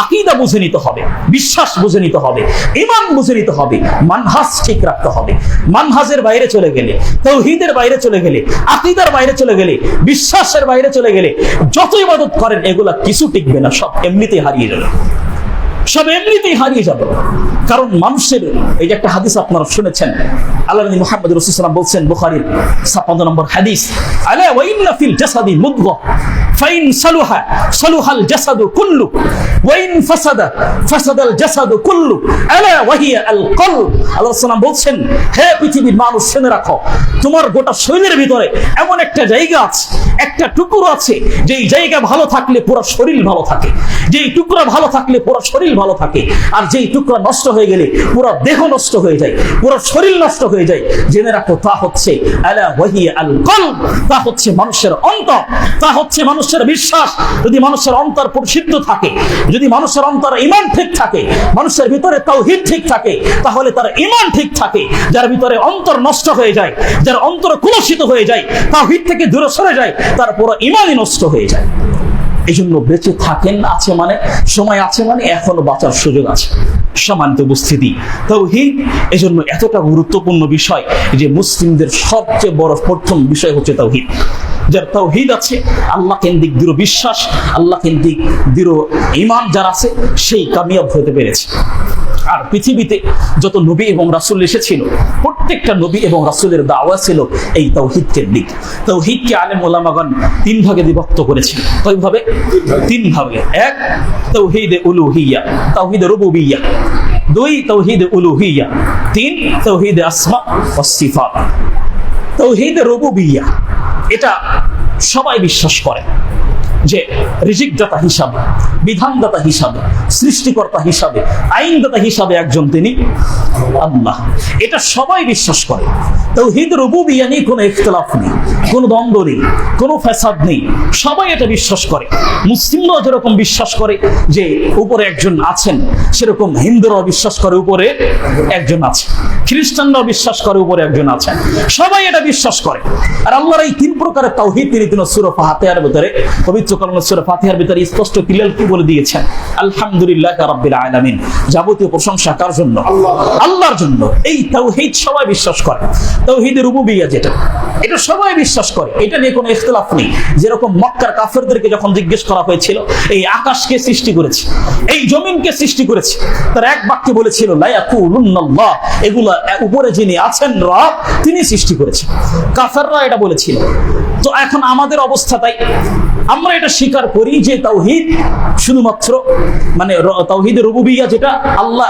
আকিদা বুঝে নিতে হবে, বিশ্বাস বুঝে নিতে হবে, ইমান বুঝে নিতে হবে, মানহাজ ঠিক রাখতে হবে। মানহাজের বাইরে চলে গেলে, তৌহিদের বাইরে চলে গেলে, আকিদার বাইরে চলে গেলে, বিশ্বাসের বাইরে চলে গেলে যত ইবাদত করেন, এগুলা কিছু টিকবে না, সব এমনিতেই হারিয়ে যাবে। সব এমনিতেই হারিয়ে যাবে। কারণ মানুষের, এই যে একটা হাদিস আপনারা শুনেছেন, আল্লাহ নবী মুহাম্মদ রাসূলুল্লাহ বলছেন বুখারীর 56 নম্বর হাদিস, আলা ওয়া ফিল জাসাদি মুদগা ফাইন সালুহা, সালুহাল জাসাদু কুল্লু ওয়া ইন ফাসাদা, ফাসাদাল জাসাদু কুল্লু, আলা বলছেন, হে পৃথিবীর মানুষ, শুনে রাখো, তোমার গোটা শরীরের ভিতরে এমন একটা জায়গা আছে একটা টুকরো আছে, যেই জায়গা ভালো থাকলে পুরো শরীর ভালো থাকে। যেই টুকরা ভালো থাকলে পুরো শরীর ভালো থাকে। আর যেই টুকরা নষ্ট হয়ে গেলে পুরো দেহ নষ্ট হয়ে যায়, পুরো শরীর নষ্ট হয়ে যায়। জেনে রাখো, তা হচ্ছে আলা ওয়াহি আল কলব, তা হচ্ছে মানুষের অন্তর, তা হচ্ছে মানুষের বিশ্বাস। যদি মানুষের অন্তর পরিশুদ্ধ থাকে, যদি মানুষের অন্তর ইমান ঠিক থাকে, মানুষের ভিতরে তাওহীদ ঠিক থাকে, তাহলে তার ইমান ঠিক থাকে। যার ভিতরে অন্তর নষ্ট হয়ে যায়, যার অন্তর কুলসিত হয়ে যায়, তাওহীদ থেকে দূরে সরে যায় তার পুরো ইমানই নষ্ট হয়ে যায়। এই জন্য বেঁচে থাকেন আছে মানে সময় আছে মানে এখনও বাঁচার সুযোগ আছে। সমানিত উপস্থিতি, তৌহিদ এই জন্য এতটা গুরুত্বপূর্ণ বিষয় যে মুসলিমদের সবচেয়ে বড় প্রথম বিষয় হচ্ছে তৌহিদ। যার তৌহিদ আছে, আল্লাহ কেন্দ্রিক দৃঢ় বিশ্বাস, আল্লাহ কেন্দ্রিক দৃঢ় ইমান যার আছে, সেই কামিয়াব হতে পেরেছে। আর পৃথিবীতে যত নবী এবং রাসূল এসেছিল, প্রত্যেকটা নবী এবং রাসূলের দাওয়া ছিল এই তৌহিদ কেন্দ্রিক তৌহিদকে আলেম ওলামাগণ তিন ভাগে বিভক্ত করেছিল। কয়ভাবে তিন ভাগে। এক, তৌহিদে উলুহিয়া, তৌহিদে রুবুবিয়া। দুই, তৌহিদে উলুহিয়া। তিন, তৌহিদে আসমা ও সিফাত। তৌহিদে রুবুবিয়া, এটা সবাই বিশ্বাস করে। যে রিজিকদাতা হিসাবে, বিধানদাতা হিসাবে, সৃষ্টিকর্তা হিসাবে, আইনদাতা হিসাবে একজন তিনি আল্লাহ। এটা সবাই বিশ্বাস করে। তৌহিদ রুবুবিয়া নিয়ে কোনো ইখতলাফ নেই। কোনো দ্বন্দ্ব নেই, কোনো ফ্যাসাদ নেই। সবাই এটা বিশ্বাস করে। মুসলিমরাও যেরকম বিশ্বাস করে যে উপরে একজন আছেন, সেরকম হিন্দুরাও বিশ্বাস করে উপরে একজন আছে। খ্রিস্টানরাও বিশ্বাস করে উপরে একজন আছেন। সবাই এটা বিশ্বাস করে। আর আল্লাহর এই তিন প্রকারের তাওহীদ তিনি তিনি সূরা ফাতিহার ভিতরে, পবিত্র কালাম সূরা ফাতিহার ভিতরে স্পষ্ট ক্লিয়ার কি বলে দিয়েছেন? আলহামদুলিল্লাহ রাব্বিল আলামিন। যাবতীয় প্রশংসা কার জন্য? আল্লাহর জন্য। এই তাওহীদ সবাই বিশ্বাস করে। তাওহীদের রুবুবিয়্যাহ যেটা, এটা সবাই বিশ্বাস করে, এটা নিয়ে কোনো ইখতলাফ নেই। যেরকম মক্কার কাফেরদেরকে যখন জিজ্ঞেস করা হয়েছিল, এই আকাশকে সৃষ্টি করেছে, এই জমিনকে সৃষ্টি করেছে, তার এক বাক্যে বলেছিল এগুলা উপরে যিনি আছেন রব, তিনি সৃষ্টি করেছে কাফেররা এটা বলেছিল। তো এখন আমাদের অবস্থা তাই। আমরা এটা স্বীকার করি যে তাওহিদ শুধুমাত্র মানে তাওহিদ রুবুবিয়া যেটা, আল্লাহ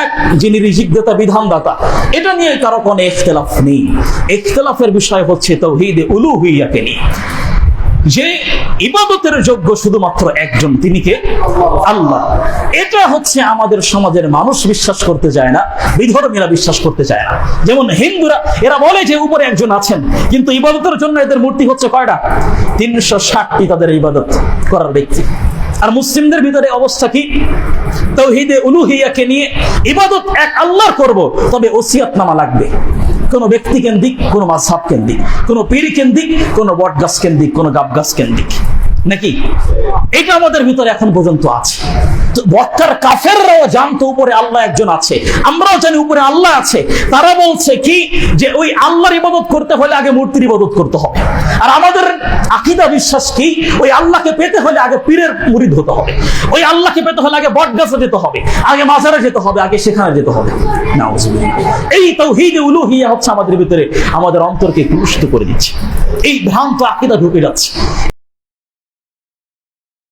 এক, যিনি রিজিক দাতা, বিধান দাতা। এটা নিয়ে কারও কোনো ইখতিলাফ নেই। ইখতিলাফের বিষয় হচ্ছে তাওহীদে উলুহিয়াকে নিয়ে যে ইবাদতের যোগ্য শুধুমাত্র একজন, তিনি কে? আল্লাহ। এটা হচ্ছে আমাদের সমাজের মানুষ বিশ্বাস করতে চায় না, বিধর্মীরা বিশ্বাস করতে চায় না। যেমন হিন্দুরা, এরা বলে যে উপরে একজন আছেন, কিন্তু ইবাদতের জন্য এদের মূর্তি হচ্ছে কয়টা? তিনশো ষাটটি তাদের ইবাদত করার ব্যক্তি। আর মুসলিমদের ভিতরে অবস্থা কি? তৌহিদে উলুহিয়াকে নিয়ে ইবাদত এক আল্লাহর করব, তবে ওসিয়াত নামা লাগবে। কোন ব্যক্তি কেন্দ্রিক, কোন মাঝহাব কেন্দ্রিক, কোনো পীর কেন্দ্রিক, কোনো বট গাছ কেন্দ্রিক, কোন গাব গাছ কেন্দ্রিক। নাকি? এটা আমাদের ভিতরে এখন পর্যন্ত আছে। বক্কার কাফেররাও জানতো উপরে আল্লাহ একজন আছে। আমরাও জানি উপরে আল্লাহ আছে। তারা বলছে কি? যে ওই আল্লাহর ইবাদত করতে হলে আগে মূর্তির ইবাদত করতে হবে। আর আমাদের আকিদা বিশ্বাস কি? ওই আল্লাহকে পেতে হলে আগে পীরের মুরিদ হতে হবে। ওই আল্লাহকে পেতে হলে আগে বট গাছে যেতে হবে। আগে মাজারে যেতে হবে, আগে সেখানে যেতে হবে। এই তৌহিদে উলুহিয়া হচ্ছে আমাদের ভিতরে, আমাদের অন্তরকে কুলুষিত করে দিচ্ছে। এই ভ্রান্ত আকিদা ঢুকে যাচ্ছে।